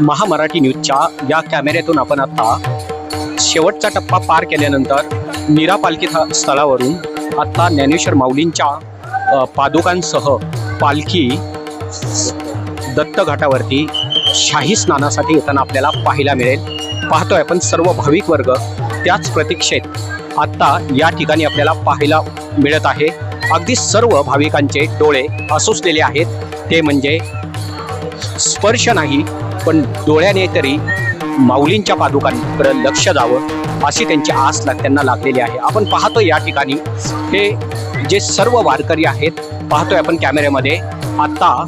महामराठी न्यूजच्या या कॅमेऱ्यातून आपण आता शेवटचा टप्पा पार केल्यानंतर नीरा पालखी स्थळावरून आत्ता ज्ञानेश्वर माऊलींच्या पादुकांसह पालखी दत्त घाटावरती शाही स्नानासाठी येताना आपल्याला पाहायला मिळेल. पाहतोय आपण सर्व भाविक वर्ग त्याच प्रतीक्षेत आत्ता या ठिकाणी आपल्याला पाहायला मिळत आहे. अगदी सर्व भाविकांचे डोळे असुसलेले आहेत. ते म्हणजे स्पर्श नाही पण डोळ्याने तरी माऊलींच्या पादुकांकडे लक्ष जावं अशी त्यांची आस लाग त्यांना लागलेली आहे. आपण पाहतो या ठिकाणी हे जे सर्व वारकरी आहेत पाहतोय आपण कॅमेऱ्यामध्ये. आता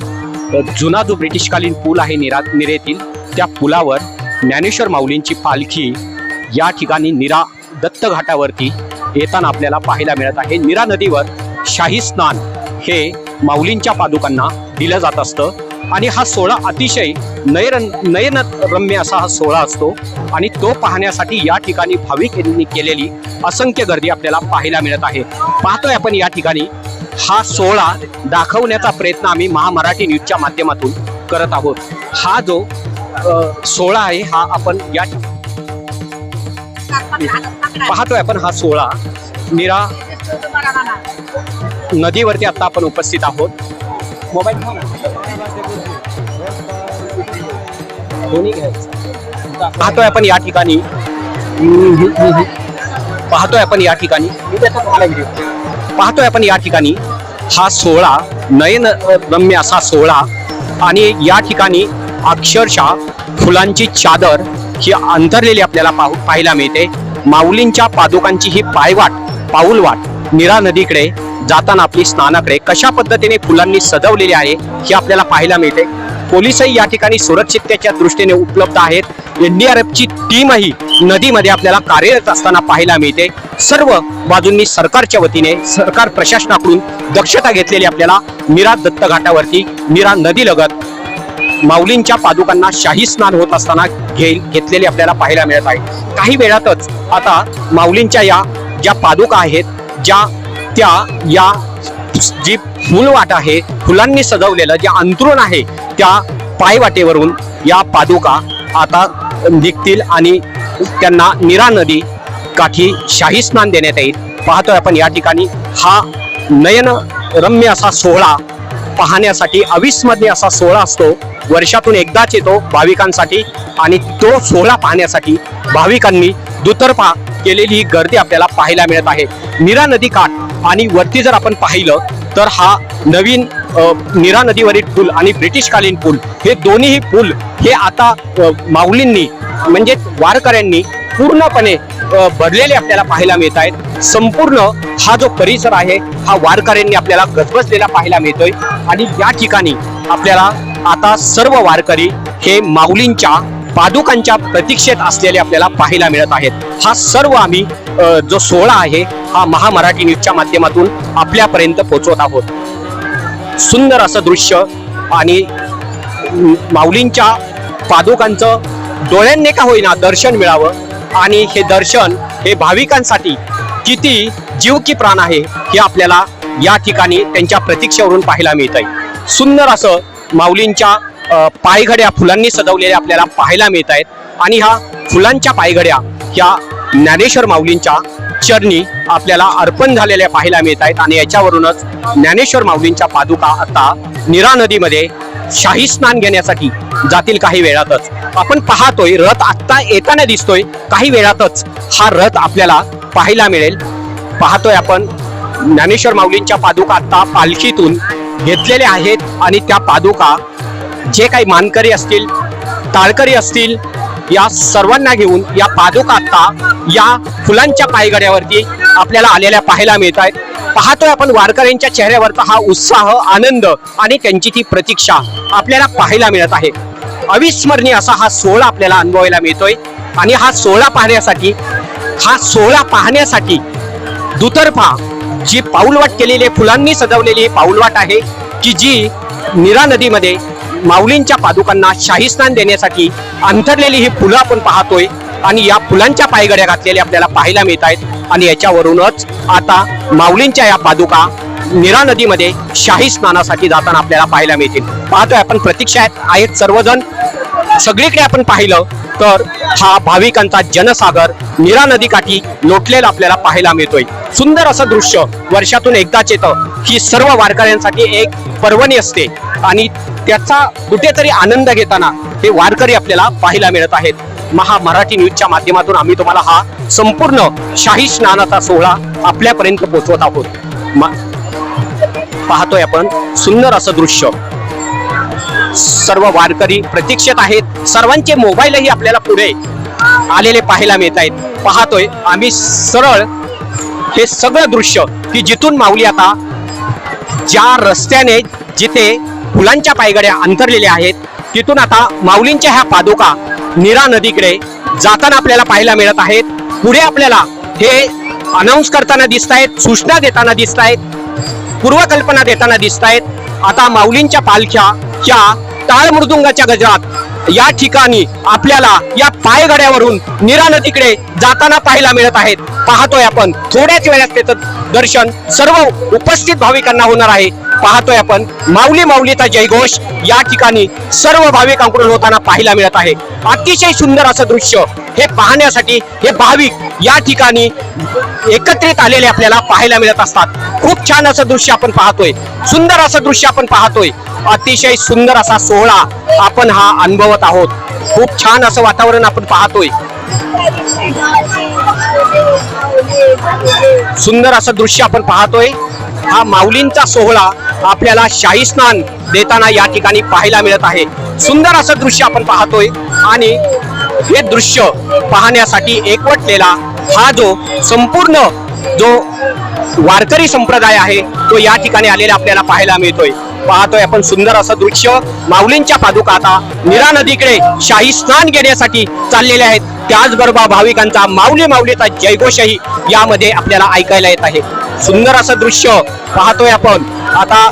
जुना जो ब्रिटिशकालीन पूल आहे निरा निरेतील त्या पुलावर ज्ञानेश्वर माऊलींची पालखी या ठिकाणी निरा दत्त घाटावरती येताना आपल्याला पाहायला मिळत आहे. निरा नदीवर शाही स्नान हे माऊलींच्या पादुकांना दिलं जात असतं. आणि हा सोहळा अतिशय नयन रम्य असा हा सोहळा असतो. आणि तो पाहण्यासाठी या ठिकाणी भाविकांनी केलेली असंख्य गर्दी आपल्याला पाहायला मिळत आहे. पाहतोय आपण या ठिकाणी. हा सोहळा दाखवण्याचा प्रयत्न आम्ही महामराठी न्यूजच्या माध्यमातून करत आहोत. हा जो सोहळा आहे हा आपण या पाहतोय आपण हा सोहळा. निरा नदीवरती आता आपण उपस्थित आहोत. मोबाईल दोन्ही घ्यायचं. पाहतोय आपण या ठिकाणी. पाहतोय आपण या ठिकाणी. पाहतोय आपण या ठिकाणी. हा सोहळा नयन रम्य असा सोहळा आणि या ठिकाणी अक्षरशः फुलांची चादर ही अंतरलेली आपल्याला पाहू पाहायला मिळते. माऊलींच्या पादुकांची ही पायवाट पाऊलवाट निरा नदीकडे जाताना आपली स्नानाकडे कशा पद्धतीने फुलांनी सजवलेली आहे हे आपल्याला पाहायला मिळते. पोलिसही या ठिकाणी सुरक्षिततेच्या दृष्टीने उपलब्ध आहेत. एनडीआरएफची टीमही नदीमध्ये आपल्याला कार्यरत असताना पाहायला मिळते. सर्व बाजूंनी सरकारच्या वतीने सरकार प्रशासनाकडून दक्षता घेतलेली आपल्याला निरा दत्त घाटावरती निरा नदीलगत माऊलींच्या पादुकांना शाही स्नान होत असताना घे घेतलेले आपल्याला पाहायला मिळत आहे. काही वेळातच आता माऊलींच्या या ज्या पादुका आहेत ज्या त्या या जी फुलवाट आहे फुलांनी सजवलेलं जे अंतरुण आहे त्या पायवाटेवरून या पादुका आता निघतील आणि त्यांना निरा नदी काठी शाही स्नान देण्यात येईल. पाहतोय आपण या ठिकाणी. हा नयन रम्य असा सोहळा पाहण्यासाठी अविस्मरणीय असा सोहळा असतो. वर्षातून एकदाच येतो भाविकांसाठी आणि तो सोहळा पाहण्यासाठी भाविकांनी दुतर्फा केलेली ही गर्दी आपल्याला पाहायला मिळत आहे. निरा नदी काठ आणि वरती जर आपण पाहिलं तर हा नवीन नीरा नदीवरील पूल आणि ब्रिटिशकालीन पूल हे दोन्हीही पूल हे आता माऊलींनी म्हणजे वारकऱ्यांनी पूर्णपणे भरलेले आपल्याला पाहायला मिळत आहेत. संपूर्ण हा जो परिसर आहे हा वारकऱ्यांनी आपल्याला गजबजलेला पाहायला मिळतोय. आणि या ठिकाणी आपल्याला आता सर्व वारकरी हे माऊलींच्या पादुकांच्या प्रतीक्षेत असलेले आपल्याला पाहायला मिळत आहेत. हा सर्व आम्ही जो सोहळा आहे हा महामराठी न्यूजच्या माध्यमातून आपल्यापर्यंत पोहोचवत आहोत. सुंदर असं दृश्य आणि माऊलींच्या पादुकांचं डोळ्यांनी का होईना दर्शन मिळावं आणि हे दर्शन हे भाविकांसाठी किती जीव की प्राण आहे हे आपल्याला या ठिकाणी त्यांच्या प्रतीक्षेवरून पाहायला मिळत आहे सुंदर असं माऊलींच्या पायघड्या फुलांनी सजवलेल्या आपल्याला पाहायला मिळत आहेत आणि ह्या फुलांच्या पायघड्या ह्या ज्ञानेश्वर माऊलींच्या चरणी आपल्याला अर्पण झालेल्या पाहायला मिळत आहेत आणि याच्यावरूनच ज्ञानेश्वर माऊलींच्या पादुका आता निरा नदीमध्ये शाही स्नान घेण्यासाठी जातील काही वेळातच. आपण पाहतोय रथ आत्ता येताना दिसतोय. काही वेळातच हा रथ आपल्याला पाहायला मिळेल. पाहतोय आपण ज्ञानेश्वर माऊलींच्या पादुका आत्ता पालखीतून घेतलेल्या आहेत आणि त्या पादुका जे काही मानकरी असतील ताळकरी असतील या सर्वांना घेऊन या पादुका आता या फुलांच्या पायगड्यावरती आपल्याला आलेल्या पाहायला मिळत आहेत. पाहतोय आपण वारकऱ्यांच्या चेहऱ्यावरचा हा उत्साह आनंद आणि त्यांची ती प्रतीक्षा आपल्याला पाहायला मिळत आहे. अविस्मरणीय असा हा सोहळा आपल्याला अनुभवायला मिळतोय आणि हा सोहळा पाहण्यासाठी हा सोहळा पाहण्यासाठी दुतर्फा जी पाऊलवाट केलेली फुलांनी सजवलेली ही पाऊलवाट आहे की जी नीरा नदीमध्ये माऊलींच्या पादुकांना शाही स्नान देण्यासाठी अंतरलेली ही फुलं आपण पाहतोय. आणि या फुलांच्या पायगड्या घातलेल्या आपल्याला पाहायला मिळत आहेत. आणि याच्यावरूनच आता माऊलींच्या या पादुका निरा नदीमध्ये शाही स्नानासाठी जाताना आपल्याला पाहायला मिळतील. पाहतोय आपण प्रतीक्षा आहेत आहेत सर्वजण. सगळीकडे आपण पाहिलं तर हा भाविकांचा जनसागर निरा नदीकाठी लोटलेला आपल्याला पाहायला मिळतोय. सुंदर असं दृश्य वर्षातून एकदाच येतं. ही सर्व वारकऱ्यांसाठी एक पर्वणी असते. आणि त्याचा कुठेतरी आनंद घेताना हे वारकरी आपल्याला पाहायला मिळत आहेत. महा मराठी न्यूजच्या माध्यमातून आम्ही तुम्हाला हा संपूर्ण शाही स्नानाचा सोहळा आपल्यापर्यंत पोहोचवत आहोत. पाहतोय आपण सुंदर असं दृश्य. सर्व वारकरी प्रतीक्षेत आहेत. सर्वांचे मोबाईलही आपल्याला पुढे आलेले पाहायला मिळत आहेत. पाहतोय आम्ही सरळ हे सगळं दृश्य की जिथून माऊली आता ज्या रस्त्याने जिथे फुलांच्या पायगड्या अंतरलेल्या आहेत. तिथून आता माऊलींच्या ह्या पादुका नीरा नदीकडे जाताना आपल्याला पाहायला मिळत आहेत. पुढे आपल्याला हे अनाऊन्स करताना दिसत आहेत सूचना देताना दिसत आहेत पूर्वकल्पना देताना दिसत आहेत. आता माऊलींच्या पालख्या या टाळ मृदुंगाच्या गजरात या ठिकाणी आपल्याला या पायगड्यावरून नीरा नदीकडे जाताना पाहायला मिळत आहेत. पाहतोय आपण. थोड्याच वेळात त्याचं दर्शन सर्व उपस्थित भाविकांना होणार आहे. पाहतोय आपण माऊली माऊलीचा जयघोष. या ठिकाणी सर्व भाविकांकडून होताना पाहायला मिळत आहे. अतिशय सुंदर असं दृश्य हे पाहण्यासाठी हे भाविक या ठिकाणी एकत्रित आलेले आपल्याला पाहायला मिळत असतात. खूप छान असं दृश्य आपण पाहतोय. सुंदर असं दृश्य आपण पाहतोय. अतिशय सुंदर असा सोहळा आपण हा अनुभवत आहोत. खूप छान असं वातावरण आपण पाहतोय. सुंदर असं दृश्य आपण पाहतोय. हा माऊलींचा सोहळा आपल्याला शाही स्नान देताना या ठिकाणी पाहायला मिळत आहे. सुंदर असं दृश्य आपण पाहतोय आणि हे दृश्य पाहण्यासाठी एकवटलेला हा जो संपूर्ण जो वारकरी संप्रदाय आहे तो या ठिकाणी आलेला आपल्याला पाहायला मिळतोय. पाहतोय आपण सुंदर असं दृश्य माऊलींच्या पादुका आता नीरा नदीकडे शाही स्नान घेण्यासाठी चाललेले आहेत. त्याचबरोबर भाविकांचा माऊली माऊलीचा जयघोषही यामध्ये आपल्याला ऐकायला येत आहे. सुंदर असं दृश्य पाहतोय आपण. आता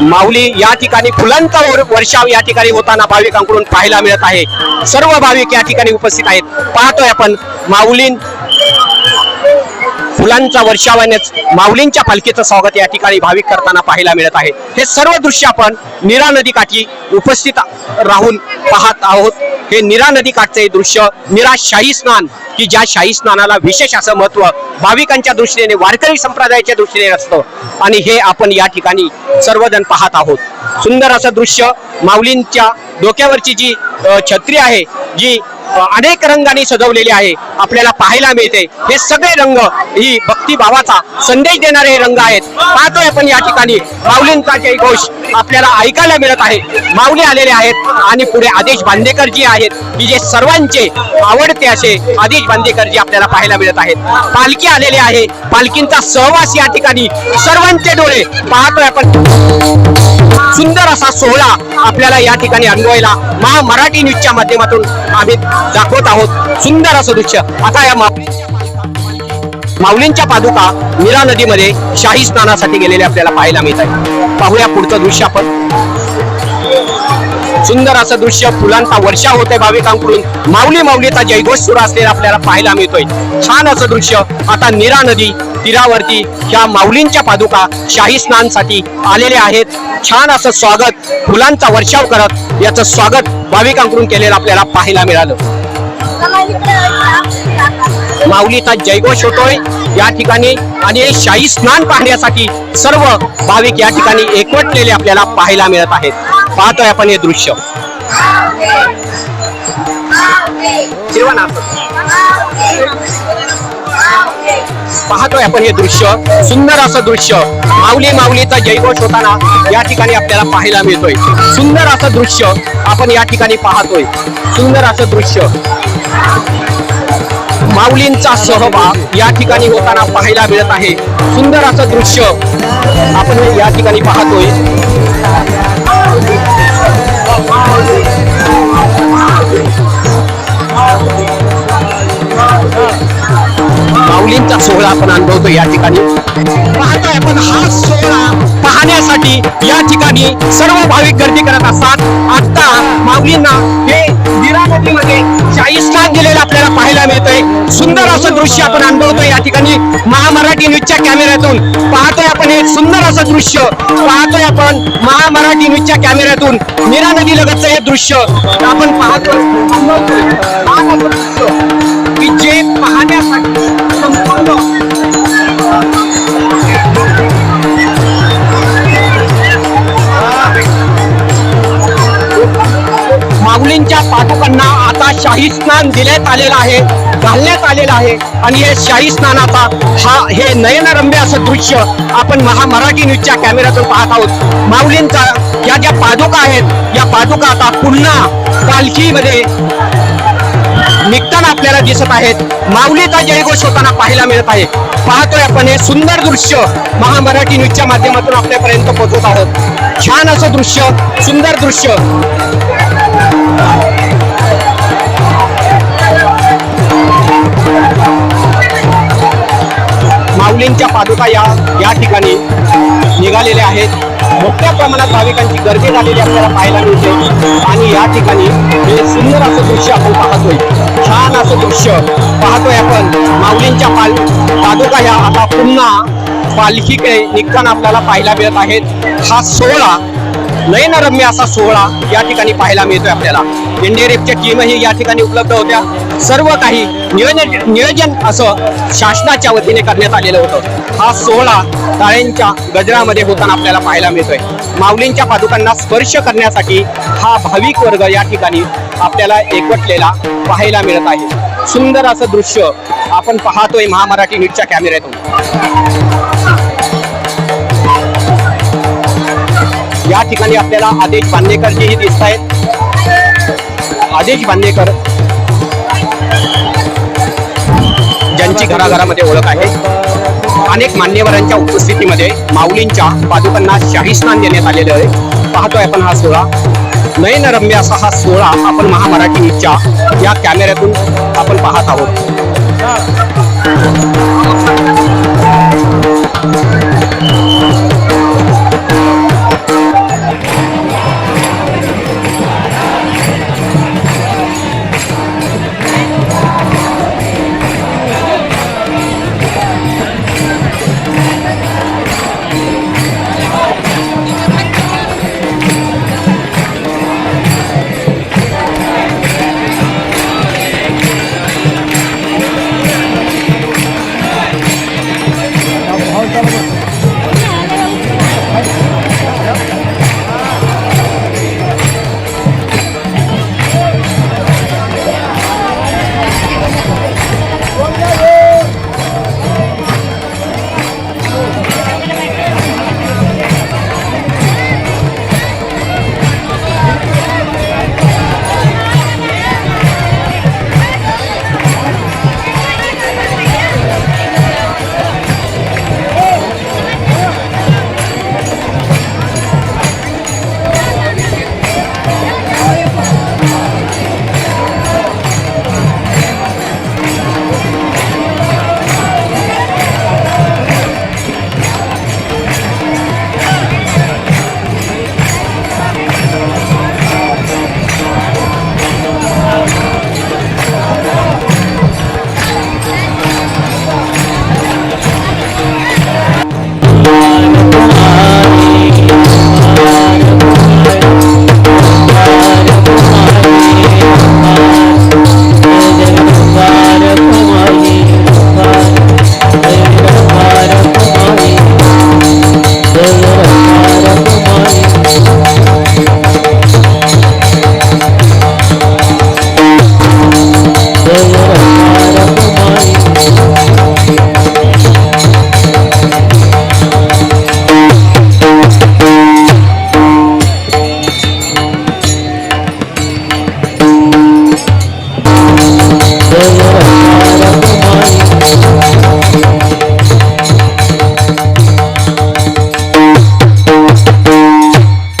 माऊली या ठिकाणी फुलांचा वर्षाव या ठिकाणी होताना भाविकांकडून पाहायला मिळत आहे. सर्व भाविक या ठिकाणी उपस्थित आहेत. पाहतोय आपण माऊलीं फुलांचा वर्षावानेच माऊलींच्या पालखीचं स्वागत या ठिकाणी भाविक करताना पाहायला मिळत आहे. हे सर्व दृश्य आपण निरा नदीकाठी उपस्थित राहून पाहत आहोत. हे निरा नदीकाठचे दृश्य निरा शाही स्नान की ज्या शाही स्नानाला विशेष असं महत्त्व भाविकांच्या दृष्टीने वारकरी संप्रदायाच्या दृष्टीने असतं आणि हे आपण या ठिकाणी सर्वजण पाहत आहोत. सुंदर असं दृश्य माऊलींच्या डोक्यावरची जी छत्री आहे जी अनेक रंगांनी सजवलेली आहे. आपल्याला पाहायला मिळते. हे सगळे रंग ही भक्तिभावाचा संदेश देणारे रंग आहेत. पाहतोय आपण या ठिकाणी माऊलींचा जय घोष आपल्याला ऐकायला मिळत आहे. माऊली आलेले आहेत आणि पुढे आदेश बांदेकर जी आहेत. की जे सर्वांचे आवडते असे आदेश बांदेकरजी आपल्याला पाहायला मिळत आहेत. पालखी आलेली आहे. पालखींचा सहवास या ठिकाणी सर्वांचे डोळे पाहतोय आपण. सुंदर असा सोहळा आपल्याला या ठिकाणी अनुभवायला महा मराठी न्यूजच्या माध्यमातून आम्ही दाखवत आहोत. सुंदर असं दृश्य. आता या माऊलींच्या माऊलींच्या पादुका मीरा नदीमध्ये शाही स्नानासाठी गेलेले आपल्याला पाहायला मिळत आहे पाहूया पुढचं दृश्य आपण. सुंदर असं दृश्य फुलांचा वर्षा होतोय भाविकांकडून. माऊली माऊलीचा जयघोष सुरू असलेला आपल्याला पाहायला मिळतोय. छान असं दृश्य आता नीरा नदी तीरावरती ह्या माऊलींच्या पादुका शाही स्नानसाठी आलेले आहेत. छान असं स्वागत फुलांचा वर्षाव करत याचं स्वागत भाविकांकडून केलेलं आपल्याला पाहायला मिळालं. माऊलीचा जयघोष होतोय या ठिकाणी आणि शाही स्नान पाहण्यासाठी सर्व भाविक या ठिकाणी एकवटलेले आपल्याला पाहायला मिळत आहेत. पाहतोय आपण हे दृश्य. पाहतोय आपण हे दृश्य. सुंदर असं दृश्य. माऊली माऊलीचा जयघोष होताना या ठिकाणी आपल्याला पाहायला मिळतोय. सुंदर असं दृश्य आपण या ठिकाणी पाहतोय. सुंदर असं दृश्य. माऊलींचा सहभाग या ठिकाणी होताना पाहायला मिळत आहे. सुंदर असं दृश्य आपण या ठिकाणी पाहतोय. माऊलींचा सोहळा आपण अनुभवतो या ठिकाणी. पाहतोय आपण हा पाहण्यासाठी या ठिकाणी सर्व भाविक गर्दी करत असतात. आता माऊलींना हे नीरा नदीमध्ये चाळीस स्थान दिलेलं आपल्याला पाहायला मिळतंय. सुंदर असं दृश्य आपण अनुभवतोय या ठिकाणी. महामराठी न्यूजच्या कॅमेऱ्यातून पाहतोय आपण हे सुंदर असं दृश्य. पाहतोय आपण महामराठी न्यूजच्या कॅमेऱ्यातून मीरा नदी लगतचं हे दृश्य. आपण पाहतोय. की जे पाहण्यासाठी संपूर्ण पाठकांना आता शाही स्नान दिल्यात आलेलं आहे घालण्यात आलेलं आहे. आणि हे शाही स्नानाचा हा हे नयनरम्य असं दृश्य आपण महामराठी न्यूजच्या कॅमेऱ्यातून पाहत आहोत. माऊलींचा या ज्या पादुका आहेत या पादुका आता पुन्हा पालखीमध्ये निघताना आपल्याला दिसत आहेत. माऊलीचा जयघोष होताना पाहायला मिळत आहे. पाहतोय आपण हे सुंदर दृश्य महामराठी न्यूजच्या माध्यमातून आपल्यापर्यंत पोहोचवत आहोत. छान असं दृश्य सुंदर दृश्य. माऊलींच्या पादुका या या ठिकाणी निघालेल्या आहेत. मोठ्या प्रमाणात भाविकांची गर्दी झालेली आपल्याला पाहायला मिळते. आणि या ठिकाणी हे सुंदर असं दृश्य आपण पाहतोय. छान असं दृश्य पाहतोय आपण. माऊलींच्या पाल पादुका या आता पुन्हा पालखीकडे निघताना आपल्याला पाहायला मिळत आहेत. हा सोहळा नयनरम्य असा सोहळा या ठिकाणी पाहायला मिळतोय आपल्याला. एनडीआरएफच्या टीमही या ठिकाणी उपलब्ध होत्या. सर्व काही नियोजन नियोजन असं शासनाच्या वतीने करण्यात आलेलं होतं. हा सोहळा टाळ्यांच्या गजरामध्ये होताना आपल्याला पाहायला मिळतोय. माऊलींच्या पादुकांना स्पर्श करण्यासाठी हा भाविक वर्ग या ठिकाणी आपल्याला एकवटलेला पाहायला मिळत आहे. सुंदर असं दृश्य आपण पाहतोय महामराठी न्यूजच्या कॅमेऱ्यातून या ठिकाणी आपल्याला आदेश बांदेकरचीही दिसत आहेत आदेश बांदेकर ज्यांची घराघरामध्ये ओळख आहे अनेक मान्यवरांच्या उपस्थितीमध्ये माऊलींच्या पादुकांना शाही स्नान देण्यात आलेलं आहे. पाहतोय आपण हा सोहळा. नयनरम्य असा हा सोहळा आपण महामराठी न्यूजच्या या कॅमेऱ्यातून आपण पाहत आहोत.